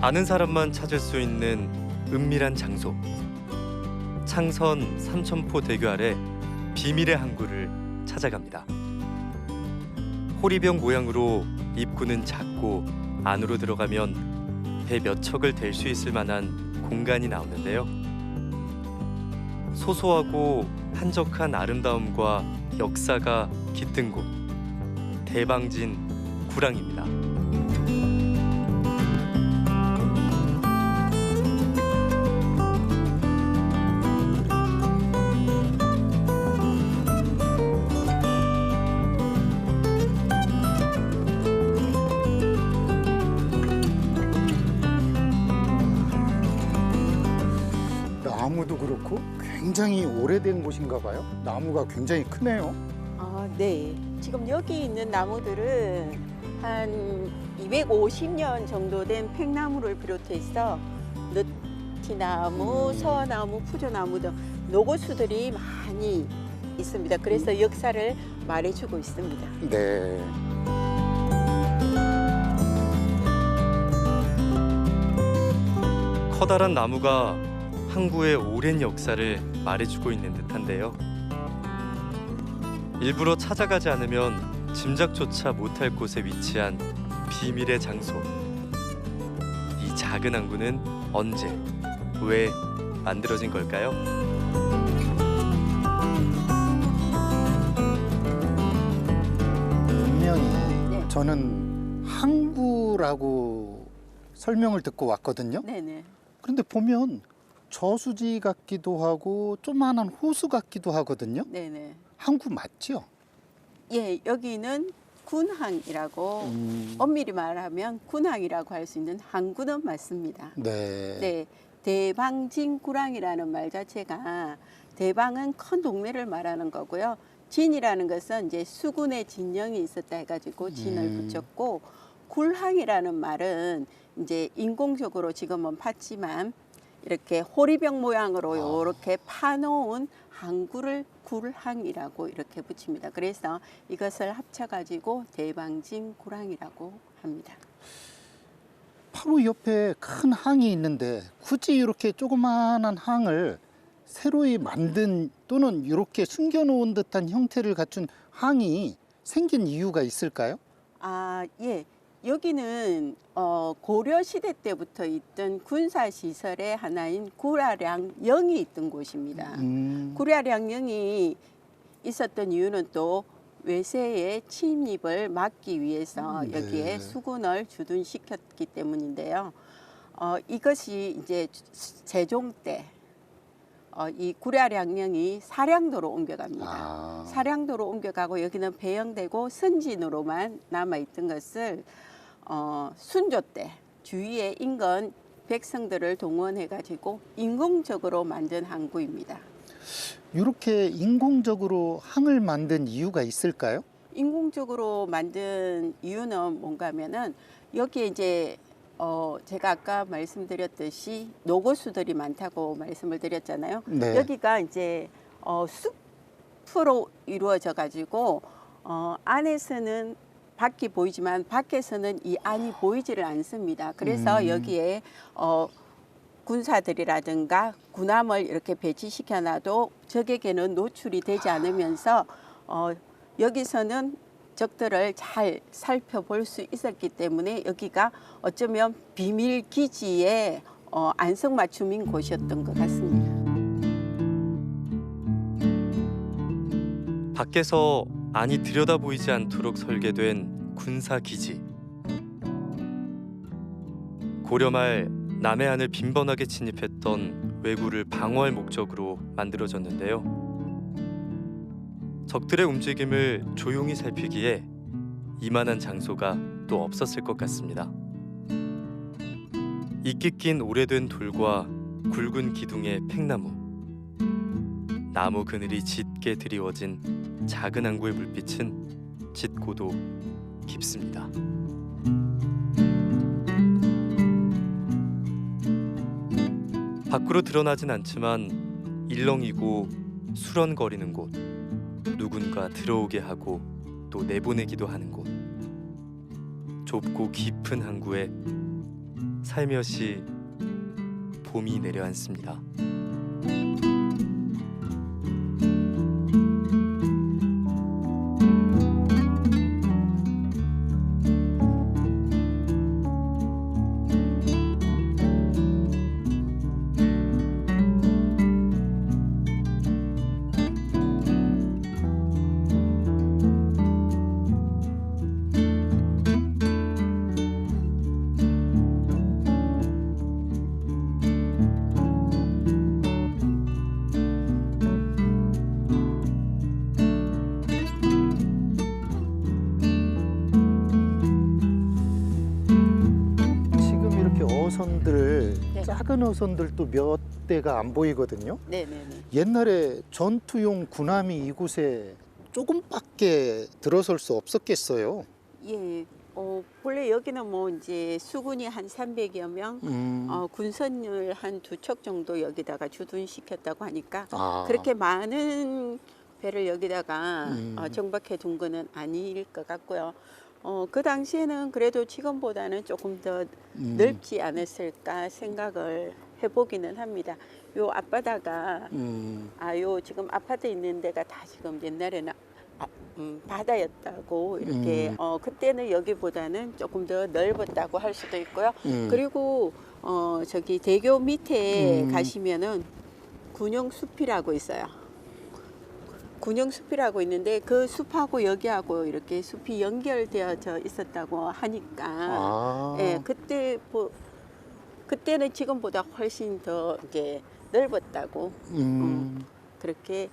아는 사람만 찾을 수 있는 은밀한 장소. 창선 삼천포 대교 아래 비밀의 항구를 찾아갑니다. 호리병 모양으로 입구는 작고 안으로 들어가면 배 몇 척을 댈 수 있을 만한 공간이 나오는데요. 소소하고 한적한 아름다움과 역사가 깃든 곳 대방진 구랑입니다. 굉장히 오래된 곳인가 봐요. 나무가 굉장히 크네요. 아, 네. 지금 여기 있는 나무들은 한 250년 정도 된 팽나무를 비롯해서 느티나무, 서나무, 푸조나무 등 노고수들이 많이 있습니다. 그래서 역사를 말해주고 있습니다. 네. 커다란 나무가 항구의 오랜 역사를 말해주고 있는 듯한데요. 일부러 찾아가지 않으면 짐작조차 못할 곳에 위치한 비밀의 장소. 이 작은 항구는 언제, 왜 만들어진 걸까요? 분명히 네. 저는 항구라고 설명을 듣고 왔거든요. 네네. 그런데 보면 저수지 같기도 하고 조만한 호수 같기도 하거든요. 네네. 항구 맞죠? 예, 여기는 군항이라고 음, 엄밀히 말하면 군항이라고 할 수 있는 항구는 맞습니다. 네. 네, 대방진구랑이라는 말 자체가 대방은 큰 동네를 말하는 거고요. 진이라는 것은 이제 수군의 진영이 있었다 해가지고 진을 음. 붙였고 굴항이라는 말은 이제 인공적으로 지금은 팠지만 이렇게 호리병 모양으로 아. 이렇게 파놓은 항구를 굴항이라고 이렇게 붙입니다. 그래서 이것을 합쳐가지고 대방진 구랑이라고 합니다. 바로 옆에 큰 항이 있는데 굳이 이렇게 조그마한 항을 새로이 만든 또는 이렇게 숨겨놓은 듯한 형태를 갖춘 항이 생긴 이유가 있을까요? 아, 예. 여기는 어, 고려 시대 때부터 있던 군사 시설의 하나인 구라량영이 있던 곳입니다. 음, 구라량영이 있었던 이유는 또 외세의 침입을 막기 위해서 음, 네. 여기에 수군을 주둔시켰기 때문인데요. 어, 이것이 이제 세종 때 어, 이 구라량령이 사량도로 옮겨갑니다. 아, 사량도로 옮겨가고 여기는 배영되고 선진으로만 남아 있던 것을 어, 순조 때 주위의 인근 백성들을 동원해 가지고 인공적으로 만든 항구입니다. 이렇게 인공적으로 항을 만든 이유가 있을까요? 인공적으로 만든 이유는 뭔가면은 여기에 이제 어 제가 아까 말씀드렸듯이 노고수들이 많다고 말씀을 드렸잖아요. 네. 여기가 이제 어 숲으로 이루어져 가지고 어 안에서는 밖이 보이지만 밖에서는 이 안이 보이지를 않습니다. 그래서 음. 여기에 어 군사들이라든가 군함을 이렇게 배치시켜 놔도 적에게는 노출이 되지 않으면서 어 여기서는 적들을 잘 살펴볼 수 있었기 때문에 여기가 어쩌면 비밀 기지의 어 안성맞춤인 곳이었던 것 같습니다. 밖에서 안이 들여다 보이지 않도록 설계된 군사 기지. 고려 말 남해안을 빈번하게 침입했던 왜구를 방어할 목적으로 만들어졌는데요. 적들의 움직임을 조용히 살피기에 이만한 장소가 또 없었을 것 같습니다. 이끼 낀 오래된 돌과 굵은 기둥의 팽나무, 나무 그늘이 짙게 드리워진 작은 항구의 물빛은 짙고도 깊습니다. 밖으로 드러나진 않지만 일렁이고 수런거리는 곳, 누군가 들어오게 하고 또 내보내기도 하는 곳, 좁고 깊은 항구에 살며시 봄이 내려앉습니다. 어선들 네. 작은 어선들도 몇 대가 안 보이거든요. 네 네 네. 옛날에 전투용 군함이 이곳에 조금밖에 들어설 수 없었겠어요. 예. 어, 본래 여기는 뭐 이제 수군이 한 300여 명, 음. 어, 군선을 한 두 척 정도 여기다가 주둔시켰다고 하니까 아. 그렇게 많은 배를 여기다가 음. 어, 정박해 둔 거는 아닐 것 같고요. 어, 그 당시에는 그래도 지금보다는 조금 더 음. 넓지 않았을까 생각을 해보기는 합니다. 요 앞바다가 음. 아요 지금 아파트 있는 데가 다 지금 옛날에는 아, 음, 바다였다고 이렇게 음. 어 그때는 여기보다는 조금 더 넓었다고 할 수도 있고요. 음. 그리고 어 저기 대교 밑에 음. 가시면은 군영숲이라고 있어요. 군영숲이라고 있는데 그 숲하고 여기하고 이렇게 숲이 연결되어져 있었다고 하니까 아. 예 그때 보, 그때는 지금보다 훨씬 더 이제 넓었다고 음. 그렇게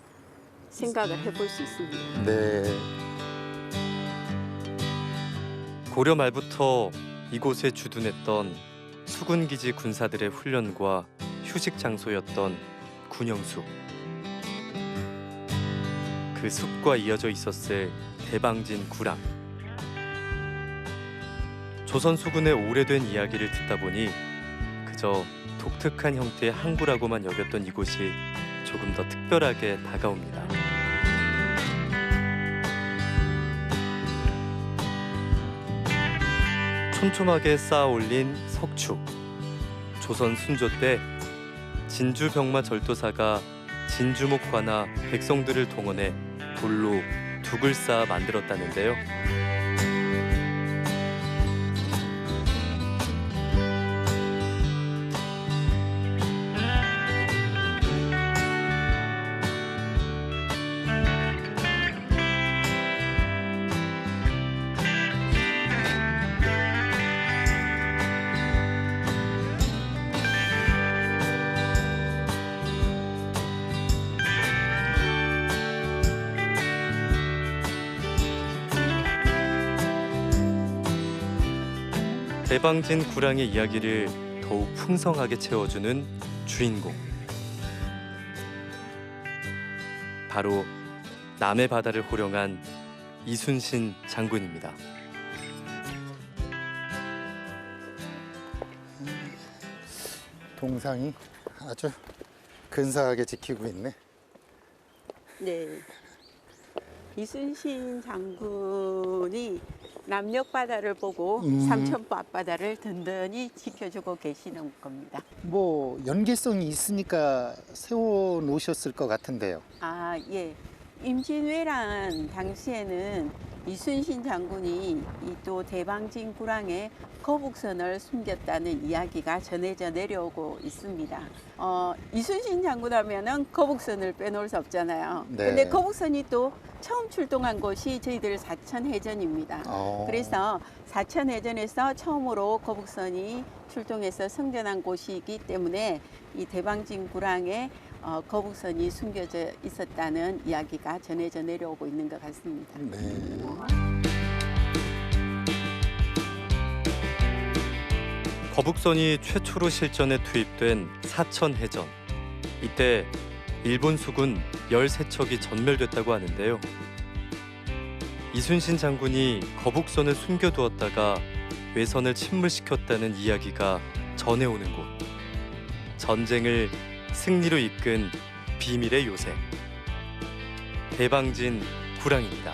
생각을 해볼 수 있습니다. 네. 고려 말부터 이곳에 주둔했던 수군기지 군사들의 훈련과 휴식 장소였던 군영숲. 그 숲과 이어져 있었을 대방진 구랑. 조선 수군의 오래된 이야기를 듣다 보니 그저 독특한 형태의 항구라고만 여겼던 이곳이 조금 더 특별하게 다가옵니다. 촘촘하게 쌓아 올린 석축. 조선 순조 때 진주 병마 절도사가 진주목과나 백성들을 동원해 돌로 둑을 쌓아 만들었다는데요. 대방진 구랑의 이야기를 더욱 풍성하게 채워주는 주인공. 바로 남해 바다를 호령한 이순신 장군입니다. 동상이 아주 근사하게 지키고 있네. 네. 이순신 장군이 남녘 바다를 보고 음. 삼천포 앞바다를 든든히 지켜주고 계시는 겁니다. 뭐 연계성이 있으니까 세워 놓으셨을 것 같은데요. 아, 예. 임진왜란 당시에는 이순신 장군이 이 또 대방진 구랑에 거북선을 숨겼다는 이야기가 전해져 내려오고 있습니다. 어, 이순신 장군 하면은 거북선을 빼놓을 수 없잖아요. 네. 근데 거북선이 또 처음 출동한 곳이 저희들 사천해전입니다. 어. 그래서 사천해전에서 처음으로 거북선이 출동해서 성전한 곳이기 때문에 이 대방진 구랑에 어, 거북선이 숨겨져 있었다는 이야기가 전해져 내려오고 있는 것 같습니다. 네. 거북선이 최초로 실전에 투입된 사천해전. 이때 일본 수군 13척이 전멸됐다고 하는데요. 이순신 장군이 거북선을 숨겨두었다가 외선을 침몰시켰다는 이야기가 전해오는 곳. 전쟁을 승리로 이끈 비밀의 요새. 대방진 구랑입니다.